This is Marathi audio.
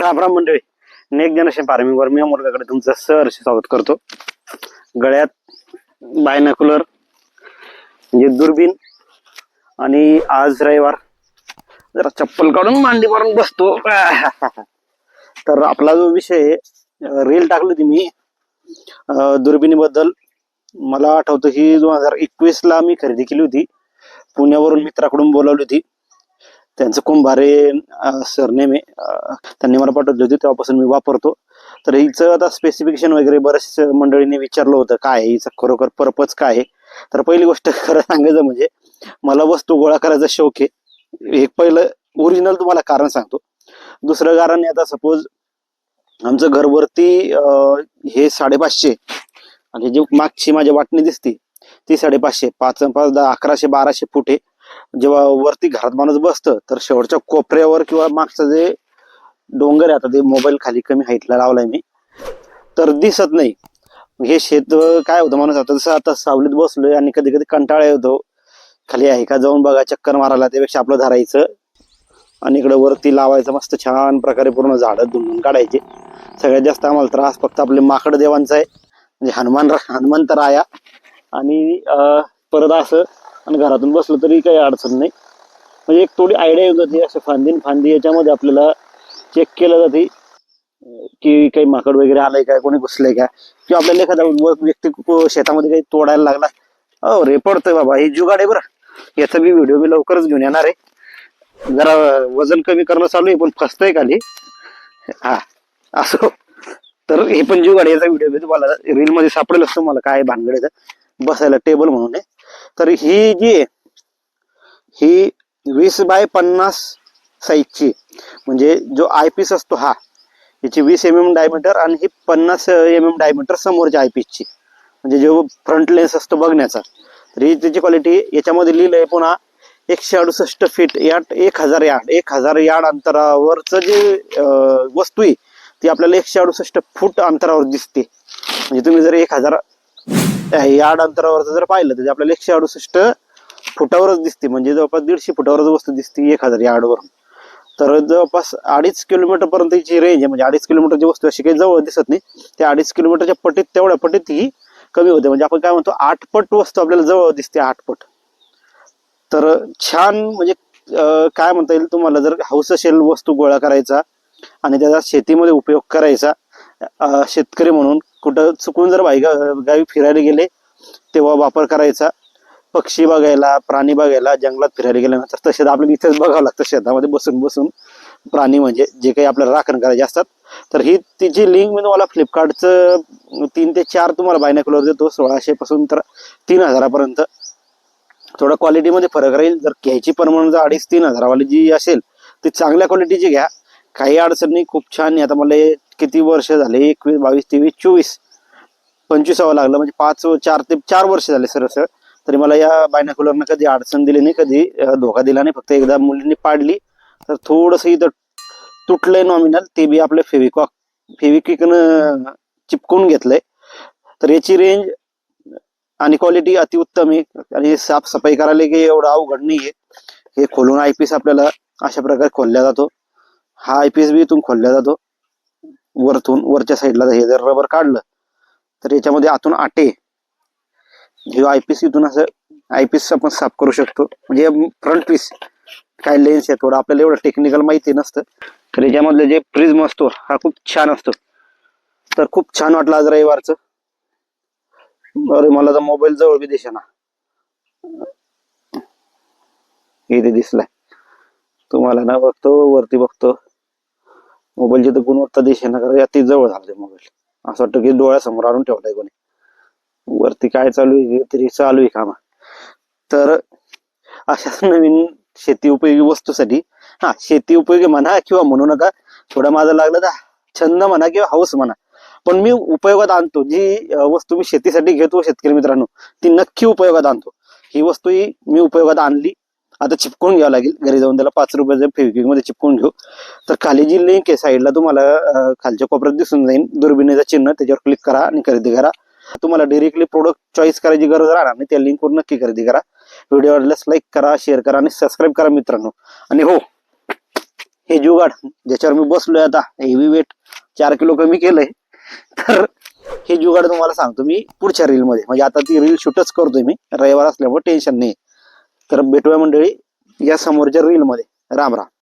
राम राम मंडळी नेक जनरेशन फार्मिंगवर मी मुलगाकडे तुमचं सहर्ष स्वागत करतो. गळ्यात बायनाकुलर म्हणजे दुर्बीन आणि आज रविवार. जरा चप्पल काढून मांडी मारून बसतो. तर आपला जो विषय रील टाकली होती मी दुर्बिणीबद्दल. मला आठवतं ही दोन हजार एकवीस ला मी खरेदी केली होती. पुण्यावरून मित्राकडून बोलावली होती. त्यांचं कुंभारे सरनेम आहे त्यांनी मला पाठवली होती तेव्हापासून मी वापरतो. तर हिचं आता स्पेसिफिकेशन वगैरे बऱ्याच मंडळींनी विचारलं होतं काय हिचं खरोखर पर्पज काय आहे? तर पहिली गोष्ट खरं सांगायचं म्हणजे मला वस्तू गोळा करायचा शौक आहे. एक पहिलं ओरिजिनल तुम्हाला कारण सांगतो. दुसरं कारण आता सपोज आमचं घरवरती हे साडेपाचशे आणि जी मागची माझी वाटणी दिसते ती साडेपाचशे पाच पाच दहा अकराशे बाराशे फुट आहे. जेव्हा वरती घरात माणूस बसतं तर शेवटच्या कोपऱ्यावर किंवा मागचं जे डोंगर आहे आता ते मोबाईल खाली कमी हाईटला लावलाय मी तर दिसत नाही. हे शेत काय होतं माणूस आता जसं आता सावलीत बसलोय आणि कधी कधी कंटाळा येतो. खाली आहे का जाऊन बघा चक्कर मारायला त्यापेक्षा आपलं धरायचं. आणि इकडे वरती लावायचं मस्त छान प्रकारे पूर्ण झाडं धुंडून काढायचे. सगळ्यात जास्त आम्हाला त्रास फक्त आपले माकड देवांचा आहे. म्हणजे हनुमान हनुमंत राया. आणि परत असं आणि घरातून बसलं तरी काही अडचण नाही. म्हणजे एक थोडी आयडिया येऊन जाते असं फांदी फांदी याच्यामध्ये आपल्याला चेक केलं जाते की काही माकड वगैरे आलंय काय कोणी घुसलंय का? किंवा आपल्याला एखादा व- व्यक्ती शेतामध्ये काही तोडायला लागला अहो रे पडतोय बाबा हे जुगाड आहे बरं. याचा मी व्हिडिओ मी लवकरच घेऊन येणार आहे. जरा वजन कमी करणं चालू आहे पण फसतंय खाली. हा असो. तर हे पण जुगाड आहे, याचा व्हिडिओ मी तुम्हाला रील मध्ये असतो मला काय भानगड बसायला टेबल म्हणून आहे. तर ही जी ही वीस बाय पन्नास साईजची म्हणजे जो आय पीस असतो हा याची वीस एम एम डायमीटर आणि ही पन्नास एम एम डायमीटर समोरच्या आय पीसची म्हणजे जो फ्रंट लेन्स असतो बघण्याचा तर ही त्याची क्वालिटी याच्यामध्ये लिहिलं आहे पुन्हा एकशे अडुसष्ट फीट यार्ड एक हजार यार्ड एक हजार यार्ड अंतरावरचं जे वस्तू आहे ती आपल्याला एकशे अडुसष्ट फूट अंतरावर दिसते. म्हणजे तुम्ही जर एक हजार यार्ड अंतरावरचं जर पाहिलं तर आपल्याला एकशे अडुसष्ट फुटावरच दिसते. म्हणजे जवळपास दीडशे फुटावरच वस्तू दिसते एक हजार यार्डवरून तर जवळपास अडीच किलोमीटर पर्यंतची रेंज आहे. म्हणजे अडीच किलोमीटरची वस्तू अशी काही जवळ दिसत नाही. त्या अडीच किलोमीटरच्या पटीत तेवढ्या पटीत ही कमी होते. म्हणजे आपण काय म्हणतो आठ पट वस्तू आपल्याला जवळ दिसते आठपट. तर छान म्हणजे काय म्हणता येईल तुम्हाला? जर हौस असेल वस्तू गोळा करायचा आणि त्याचा शेतीमध्ये उपयोग करायचा शेतकरी म्हणून कुठं चुकून जर बाई गावी फिरायला गेले तेव्हा वापर करायचा. पक्षी बघायला प्राणी बघायला जंगलात फिरायला गेल्यानंतर तसे आपल्याला इथेच बघावं लागतं शेतामध्ये बसून बसून. प्राणी म्हणजे जे काही आपल्याला राखण करायचे असतात. तर ही तिची लिंक मी तुम्हाला फ्लिपकार्टचं तीन ते चार तुम्हाला बायनाकुलर देतो सोळाशे पासून तर तीन हजारापर्यंत. थोडा क्वालिटीमध्ये फरक राहील. जर घ्यायची परमानंट जर अडीच तीन हजारावाली जी असेल ती चांगल्या क्वालिटीची घ्या. काही अडचण नाही खूप छान आहे. आता मला किती वर्ष झाले? एकवीस बावीस तेवीस चोवीस. पंचवीसावं लागलं म्हणजे पाच चार ते चार वर्ष झाले सरळ तरी मला या बायनाकुलरनं कधी अडचण दिली नाही कधी धोका दिला नाही. फक्त एकदा मुलींनी पाडली. तर थोडस इथं तुटलंय नॉमिनल ते बी आपलं फेविकॉक फेविक्विकनं चिपकून घेतलंय. तर याची रेंज आणि क्वालिटी अतिउत्तम आहे. आणि साफसफाई करायला काही एवढं अवघड नाही आहे हे खोलून आयपीएस आपल्याला अशा प्रकारे खोलल्या जातो. हा आयपीएस बी इथून खोलल्या जातो. वरतून वरच्या साईडला हे जर रबर काढलं तर याच्यामध्ये आतून आटे हे आयपीस इथून असं आयपीस आपण साफ करू शकतो. म्हणजे फ्रंट पीस काय लेन्स आहे थोडं आपल्याला एवढं टेक्निकल माहिती नसतं. तर याच्यामधलं जे प्रिझम असतो हा खूप छान असतो. तर खूप छान वाटलं आज रविवारचं. अरे मला तर मोबाईल जवळ बी दिसेना. इथे दिसलाय. तुम्हाला ना बघतो वरती बघतो. मोबाईलची तर गुणवत्ता दिसेना कारण अति जवळ झाले मोबाईल असं वाटतं की डोळ्यासमोर आणून ठेवलाय कोणी. वरती काय चालू आहे तरी चालू आहे कामा. तर अशाच नवीन शेती उपयोगी वस्तूसाठी हा शेती उपयोगी म्हणा किंवा म्हणू नका थोडं माझं लागलं तर छंद म्हणा किंवा हाऊस म्हणा. पण मी उपयोगात आणतो जी वस्तू मी शेतीसाठी घेतो शेतकरी मित्रांनो ती नक्की उपयोगात आणतो. ही वस्तू ही मी उपयोगात आणली. आता चिपकून घ्यावं लागेल. घरी जाऊन त्याला पाच रुपयाच्या फेविक्विकमध्ये चिपकून घेऊ तर खाली जी लिंक आहे साईडला तुम्हाला खालच्या कोपऱ्यात दिसून जाईल. दुर्बिणीचं चिन्ह त्याच्यावर क्लिक करा आणि खरेदी करा. तुम्हाला डिरेक्टली प्रोडक्ट चॉईस करायची गरज राहणार नाही. त्या लिंकवर नक्की खरेदी करा. व्हिडिओ आवडल्यास लाईक करा शेअर करा आणि सबस्क्राईब करा मित्रांनो. आणि हो हे जुगाड ज्याच्यावर मी बसलोय आता हेवी वेट चार किलो कमी केलंय तर हे जुगाड तुम्हाला सांगतो मी पुढच्या रील मध्ये. म्हणजे आता ती रील शूटच करतोय मी. रविवार असल्यामुळे टेन्शन नाही तर भेटूया मंडळी या समोरच्या रील मध्ये. राम राम.